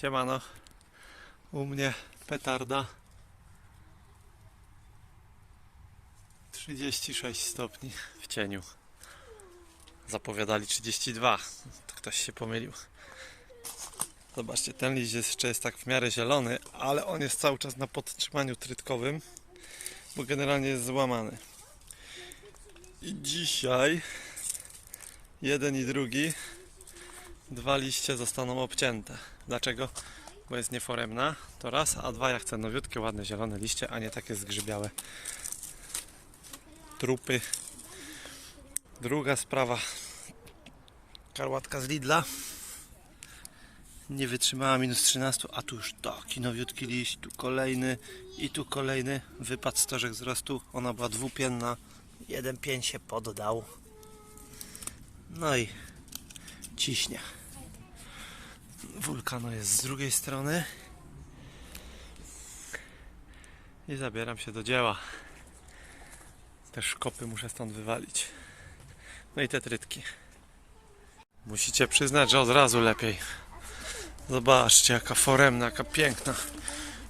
Siemano. U mnie petarda. 36 stopni w cieniu. Zapowiadali 32. To ktoś się pomylił. Zobaczcie, ten liść jeszcze jest tak w miarę zielony, ale on jest cały czas na podtrzymaniu trytkowym, bo generalnie jest złamany. I dzisiaj jeden i drugi dwa liście zostaną obcięte. Dlaczego? Bo jest nieforemna, to raz, a dwa ja chcę nowiutkie, ładne, zielone liście, a nie takie zgrzybiałe trupy. Druga sprawa. Karłatka z Lidla nie wytrzymała minus 13, a tu już taki nowiutki liść, tu kolejny i tu kolejny. Wypadł stożek wzrostu, ona była dwupienna, jeden pień się poddał. No i ciśnie. Wulkano jest z drugiej strony. I zabieram się do dzieła. Te szkopy muszę stąd wywalić. No i te trytki. Musicie przyznać, że od razu lepiej. Zobaczcie, jaka foremna, jaka piękna.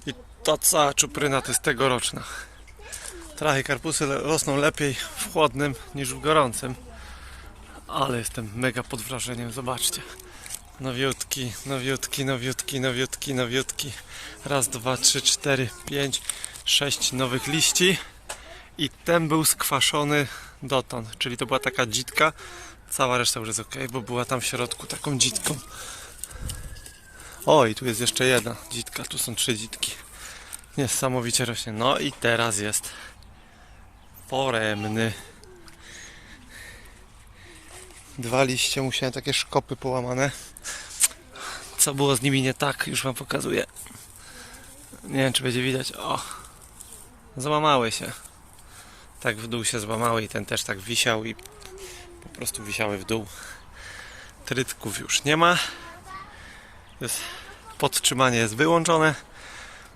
I ta cała czupryna to jest tegoroczna. Trachy karpusy rosną lepiej w chłodnym niż w gorącym. Ale jestem mega pod wrażeniem, zobaczcie. Nowiutki, nowiutki, nowiutki, nowiutki, nowiutki. Raz, dwa, trzy, cztery, pięć, sześć nowych liści. I ten był skwaszony dotąd, czyli to była taka dzitka. Cała reszta już jest ok, bo była tam w środku taką dzitką. O, i tu jest jeszcze jedna dzitka, tu są trzy dzitki. Niesamowicie rośnie. No i teraz jest foremny. Dwa liście, musiałem takie szkopy połamane. Co było z nimi nie tak, już wam pokazuję. Nie wiem, czy będzie widać. O, złamały się. Tak w dół się złamały i ten też tak wisiał i po prostu wisiały w dół. Trytków już nie ma. Jest, podtrzymanie jest wyłączone.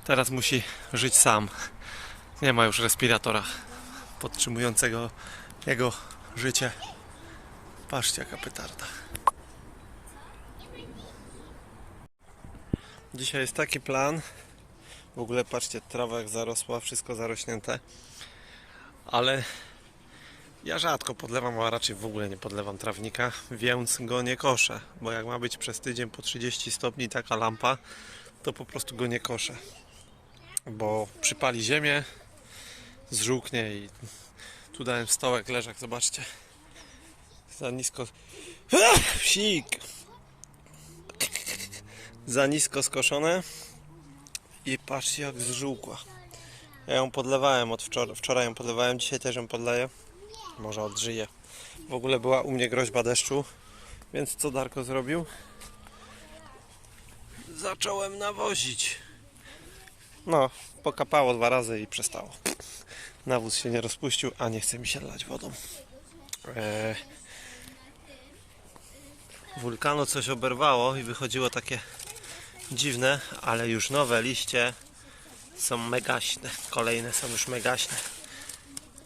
Teraz musi żyć sam. Nie ma już respiratora podtrzymującego jego życie. Patrzcie jaka petarda. Dzisiaj jest taki plan. W ogóle patrzcie, trawa jak zarosła, wszystko zarośnięte. Ale ja rzadko podlewam, a raczej w ogóle nie podlewam trawnika, więc go nie koszę. Bo jak ma być przez tydzień po 30 stopni taka lampa, to po prostu go nie koszę. Bo przypali ziemię, zżółknie i tu dałem stołek, leżak, zobaczcie. Za nisko. Psik! Za nisko skoszone i patrzcie jak zżółkła. Ja ją podlewałem od wczoraj, wczoraj ją podlewałem, dzisiaj też ją podleję. Może odżyje. W ogóle była u mnie groźba deszczu, więc co Darko zrobił? Zacząłem nawozić. No, pokapało dwa razy i przestało. Nawóz się nie rozpuścił, a nie chce mi się lać wodą. Eee, wulkano coś oberwało i wychodziło takie dziwne, ale już nowe liście są megaśne. Kolejne są już megaśne.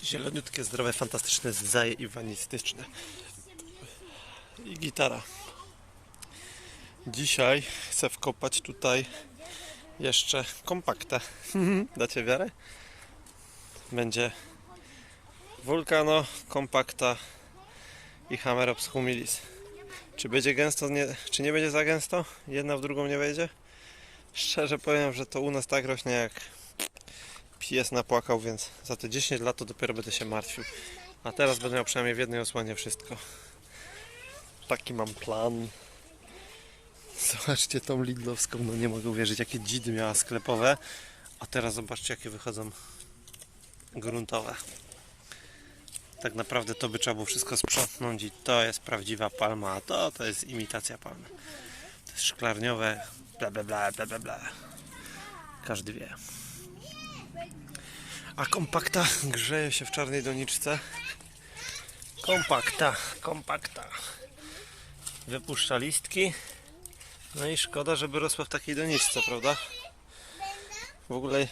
Zieloniutkie, zdrowe, fantastyczne, zdaje i wanistyczne. I gitara. Dzisiaj chcę wkopać tutaj jeszcze kompaktę. Dacie wiarę? Będzie Vulcano, kompakta i Hammerops humilis. Czy będzie gęsto, nie, czy nie będzie za gęsto? Jedna w drugą nie wejdzie? Szczerze powiem, że to u nas tak rośnie jak pies napłakał, więc za te 10 lat to dopiero będę się martwił. A teraz będę miał przynajmniej w jednej osłonie wszystko. Taki mam plan. Zobaczcie tą Lidlowską, no nie mogę uwierzyć, jakie dzidy miała sklepowe. A teraz zobaczcie, jakie wychodzą gruntowe. Tak naprawdę to by trzeba było wszystko sprzątnąć i to jest prawdziwa palma, a to to jest imitacja palmy. To jest szklarniowe, bla bla bla bla bla bla. Każdy wie. A kompakta grzeje się w czarnej doniczce. Kompakta, kompakta. Wypuszcza listki. No i szkoda, żeby rosła w takiej doniczce, prawda? W ogóle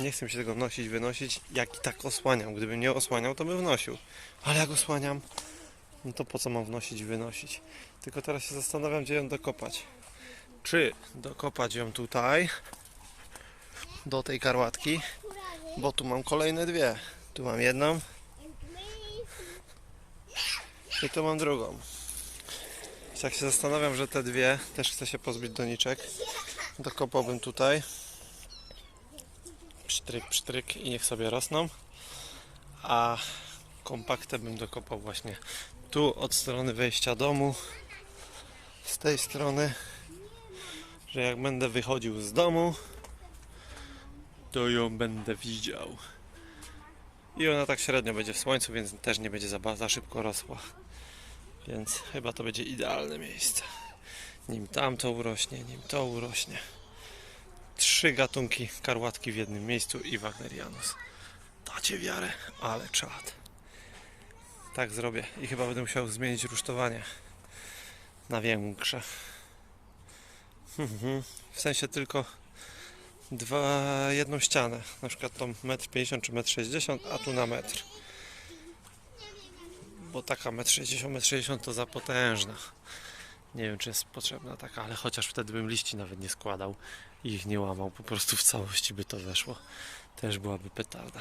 nie chcę się tego nosić, wynosić, jak i tak osłaniam. Gdybym nie osłaniał, to bym wnosił. Ale jak osłaniam, no to po co mam wnosić wynosić? Tylko teraz się zastanawiam, gdzie ją dokopać. czy dokopać ją tutaj do tej karłatki, bo tu mam kolejne dwie. Tu mam jedną i tu mam drugą. I tak się zastanawiam, że te dwie też chcę się pozbyć doniczek. Dokopałbym tutaj. Psztryk, psztryk i niech sobie rosną. A kompaktę bym dokopał właśnie tu od strony wejścia domu. Z tej strony, że jak będę wychodził z domu, to ją będę widział. I ona tak średnio będzie w słońcu, więc też nie będzie za, za szybko rosła. Więc chyba to będzie idealne miejsce. Nim tam to urośnie, nim to urośnie. Trzy gatunki karłatki w jednym miejscu i Wagnerianus. Dacie wiarę, ale czad. Tak zrobię i chyba będę musiał zmienić rusztowanie na większe. Mhm. W sensie tylko dwa, jedną ścianę. Na przykład tą 1,50 m czy 1,60 m, a tu na metr. Bo taka 1,60 m, 1,60 m to za potężna. Nie wiem, czy jest potrzebna taka, ale chociaż wtedy bym liści nawet nie składał i ich nie łamał. Po prostu w całości by to weszło. Też byłaby petarda.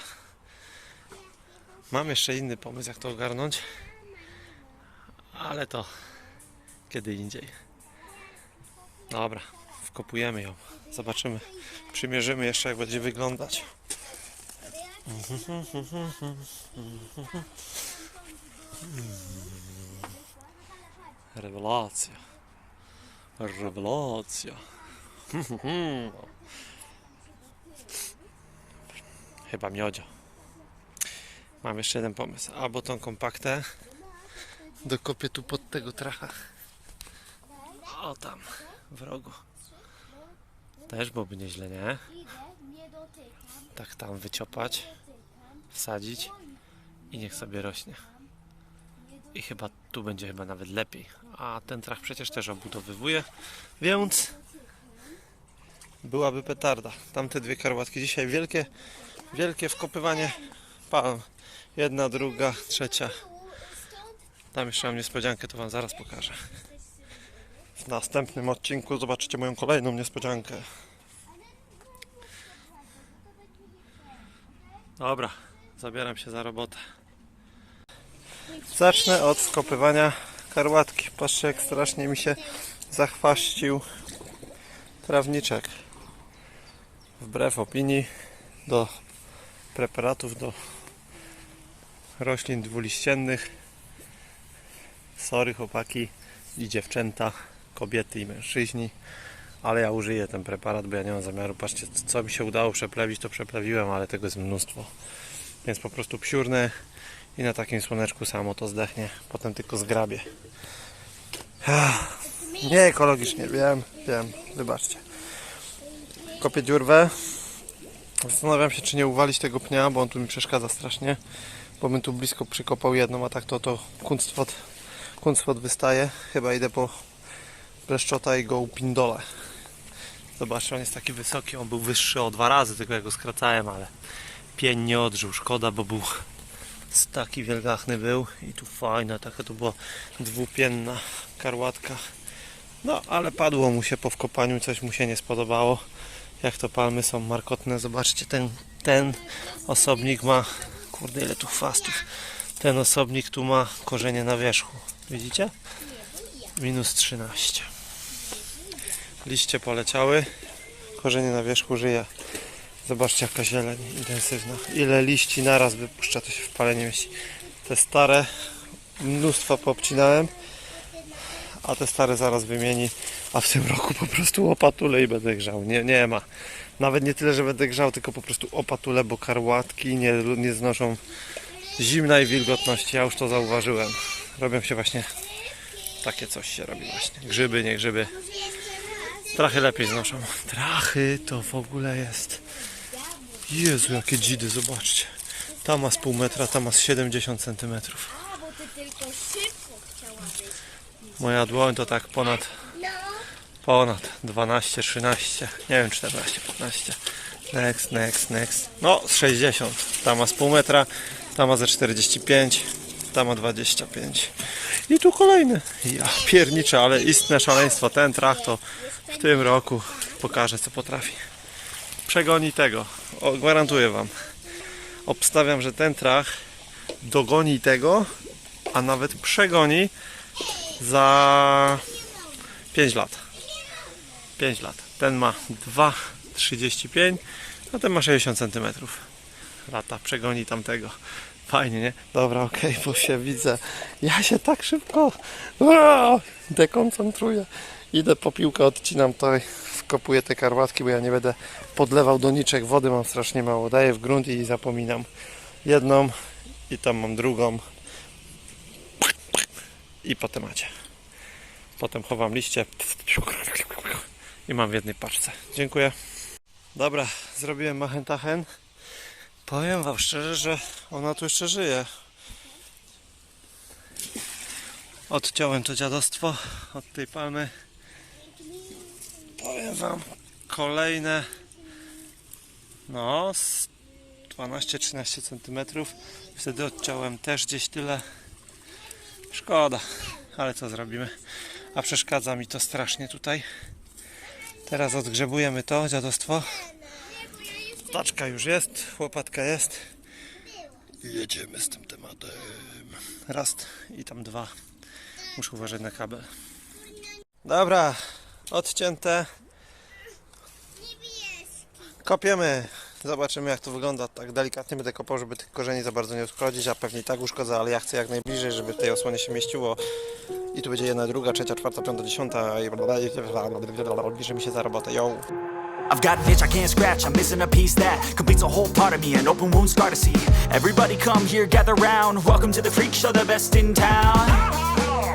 Mam jeszcze inny pomysł, jak to ogarnąć. Ale to kiedy indziej. Dobra, wkopujemy ją. Zobaczymy. Przymierzymy jeszcze, jak będzie wyglądać. Rewelacja. Rewelacja. Chyba miodzio. Mam jeszcze jeden pomysł. Albo tą kompaktę dokopię tu pod tego tracha. O tam, w rogu. Też byłoby nieźle, nie? Tak tam wyciopać, wsadzić i niech sobie rośnie. I chyba tu będzie chyba nawet lepiej. A ten trach przecież też obudowywuje, więc byłaby petarda. Tamte dwie karłatki dzisiaj wielkie, wielkie wkopywanie palm. Jedna, druga, trzecia. Tam jeszcze mam niespodziankę, to Wam zaraz pokażę. W następnym odcinku zobaczycie moją kolejną niespodziankę. Dobra, zabieram się za robotę. Zacznę od skopywania karłatki. Patrzcie jak strasznie mi się zachwaścił trawniczek. Wbrew opinii do preparatów, do roślin dwuliściennych. Sorry chłopaki i dziewczęta, kobiety i mężczyźni, ale ja użyję ten preparat, bo ja nie mam zamiaru. Patrzcie, co mi się udało przeplewić, to przeplewiłem, ale tego jest mnóstwo. Więc po prostu psiurnę i na takim słoneczku samo to zdechnie. Potem tylko zgrabię. Ach, Nie ekologicznie, wiem, wiem, wybaczcie. Kopię dziurwę. Zastanawiam się, czy nie uwalić tego pnia, bo on tu mi przeszkadza strasznie. Bo bym tu blisko przykopał jedną, a tak to to kunstwot, kunstwot wystaje. Chyba idę po pleszczota i go upindolę. Zobaczcie, on jest taki wysoki, on był wyższy o dwa razy, tylko ja go skracałem, ale pień nie odżył. Szkoda, bo był taki wielgachny był i tu fajna, taka to była dwupienna karłatka. No, ale padło mu się po wkopaniu, coś mu się nie spodobało. Jak to palmy są markotne. Zobaczcie, ten, ten osobnik ma, kurde ile tu chwastów. Ten osobnik tu ma korzenie na wierzchu. Widzicie? Minus 13. Liście poleciały, korzenie na wierzchu żyje. Zobaczcie jaka zieleń intensywna. Ile liści naraz wypuszcza, to się w pale nie mieści. Te stare mnóstwo popcinałem, a te stare zaraz wymieni, a w tym roku po prostu opatulę i będę grzał. Nie, nie ma. Nawet nie tyle, że będę grzał, tylko po prostu opatulę, bo karłatki nie, nie znoszą zimna i wilgotności. Ja już to zauważyłem. Robią się właśnie takie coś się robi właśnie. Grzyby, nie grzyby. Trachy lepiej znoszą. Trachy to w ogóle jest. Jezu, jakie dzidy, zobaczcie. Ta ma z pół metra, ta ma z 70 centymetrów. A, bo ty tylko szybko chciałabyś. Moja dłoń to tak ponad, No. ponad 12, 13, nie wiem, 14, 15. Next, next, next. No, z 60. Ta ma z pół metra, ta ma ze 45. Tam o 25. I tu kolejny. Ja pierniczę, ale istne szaleństwo. Ten traktor w tym roku pokaże co potrafi. Przegoni tego. O, gwarantuję wam. Obstawiam, że ten trach dogoni tego, a nawet przegoni za 5 lat. 5 lat. Ten ma 2,35, a ten ma 60 cm. Lata przegoni tamtego. Fajnie, nie? Dobra, okej, bo się widzę. Ja się tak szybko dekoncentruję. Idę po piłkę, odcinam to i wkopuję te karłatki, bo ja nie będę podlewał doniczek. Wody mam strasznie mało. Daję w grunt i zapominam. Jedną i tam mam drugą. I potem macie. Potem chowam liście i mam w jednej paczce. Dziękuję. Dobra, zrobiłem machentachen. Powiem wam szczerze, że ona tu jeszcze żyje. Odciąłem to dziadostwo od tej palmy. Powiem wam, kolejne no z 12-13 cm. Wtedy odciąłem też gdzieś tyle. Szkoda, ale co zrobimy? A przeszkadza mi to strasznie tutaj. Teraz odgrzebujemy to dziadostwo. Taczka już jest, łopatka jest. I jedziemy z tym tematem. Raz i tam dwa. Muszę uważać na kabel. Dobra, odcięte. Kopiemy. Zobaczymy jak to wygląda. Tak delikatnie będę kopał, żeby tych korzeni za bardzo nie uszkodzić, a pewnie i tak uszkodzę, ale ja chcę jak najbliżej, żeby w tej osłonie się mieściło. I tu będzie jedna, druga, trzecia, czwarta, piąta, dziesiąta i bierzemy się za robotę. Yo! I've got an itch I can't scratch, I'm missing a piece that completes a whole part of me, an open wound scar to see. Everybody come here, gather round, welcome to the freak show, the best in town.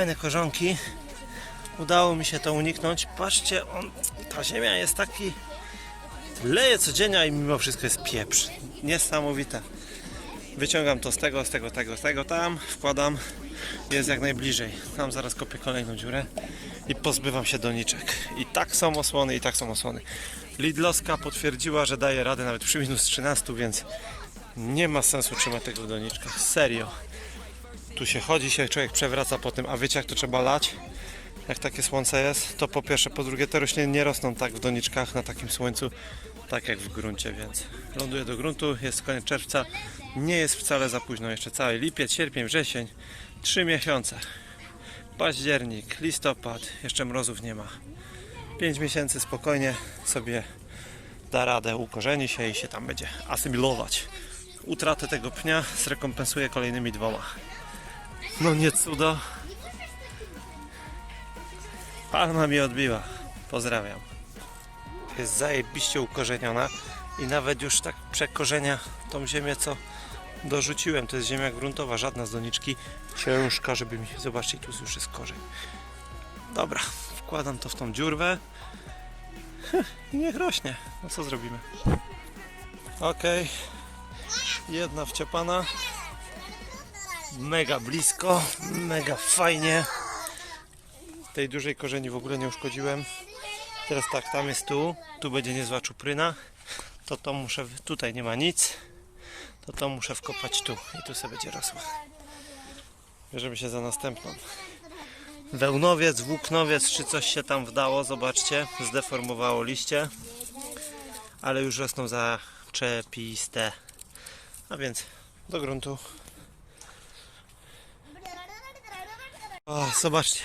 Fajne korzonki. Udało mi się to uniknąć. Patrzcie, on, ta ziemia jest taki... Leje codziennie i mimo wszystko jest pieprz. Niesamowite. Wyciągam to z tego, z tego, tego, z tego, tam, wkładam. Jest jak najbliżej. Tam zaraz kopię kolejną dziurę i pozbywam się doniczek. I tak są osłony, i tak są osłony. Lidlowska potwierdziła, że daje radę nawet przy minus 13, więc nie ma sensu trzymać tego w. Serio tu się chodzi, się człowiek przewraca po tym, a wiecie jak to trzeba lać? Jak takie słońce jest, to po pierwsze, po drugie te rośliny nie rosną tak w doniczkach na takim słońcu, tak jak w gruncie, więc ląduje do gruntu, jest koniec czerwca, nie jest wcale za późno, jeszcze cały lipiec, sierpień, wrzesień, trzy miesiące, październik, listopad, jeszcze mrozów nie ma, pięć miesięcy spokojnie sobie da radę, ukorzeni się i się tam będzie asymilować. Utratę tego pnia zrekompensuje kolejnymi dwoma. No nie cudo. Palma mi odbiła. Pozdrawiam. Jest zajebiście ukorzeniona i nawet już tak przekorzenia tą ziemię, co dorzuciłem. To jest ziemia gruntowa, żadna z doniczki. Ciężka, żeby mi... Zobaczcie, tu już jest korzeń. Dobra, wkładam to w tą dziurwę. I niech rośnie. No co zrobimy? Okej. Jedna wciepana mega blisko, mega fajnie. Tej dużej korzeni w ogóle nie uszkodziłem. Teraz tak, tam jest tu, tu będzie niezła czupryna. To to muszę, tutaj nie ma nic. To to muszę wkopać tu i tu sobie będzie rosła. Bierzemy się za następną. Wełnowiec, włóknowiec, czy coś się tam wdało, zobaczcie, zdeformowało liście. Ale już rosną zaczepiste. A więc do gruntu. O, zobaczcie.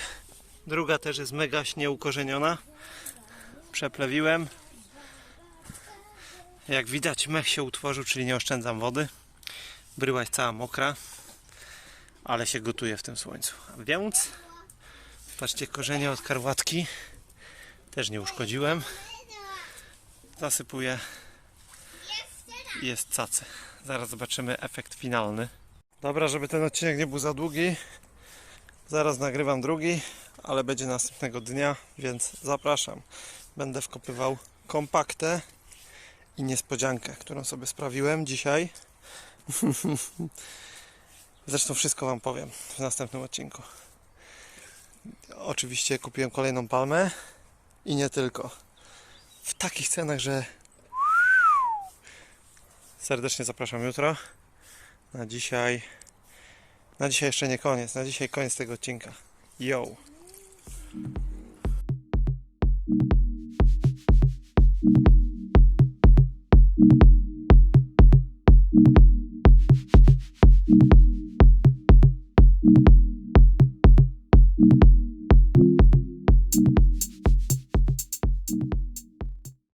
Druga też jest mega nieukorzeniona. Przeplewiłem. Jak widać mech się utworzył, czyli nie oszczędzam wody. Bryła jest cała mokra, ale się gotuje w tym słońcu. A Więc patrzcie, korzenie od karłatki też nie uszkodziłem. Zasypuję jest cacy. Zaraz zobaczymy efekt finalny. Dobra, żeby ten odcinek nie był za długi, zaraz nagrywam drugi, ale będzie następnego dnia, więc zapraszam. Będę wkopywał kompaktę i niespodziankę, którą sobie sprawiłem dzisiaj. Zresztą wszystko Wam powiem w następnym odcinku. Oczywiście kupiłem kolejną palmę i nie tylko. W takich cenach, że serdecznie zapraszam jutro. Na dzisiaj. Na dzisiaj jeszcze nie koniec. Na dzisiaj koniec tego odcinka. Yo!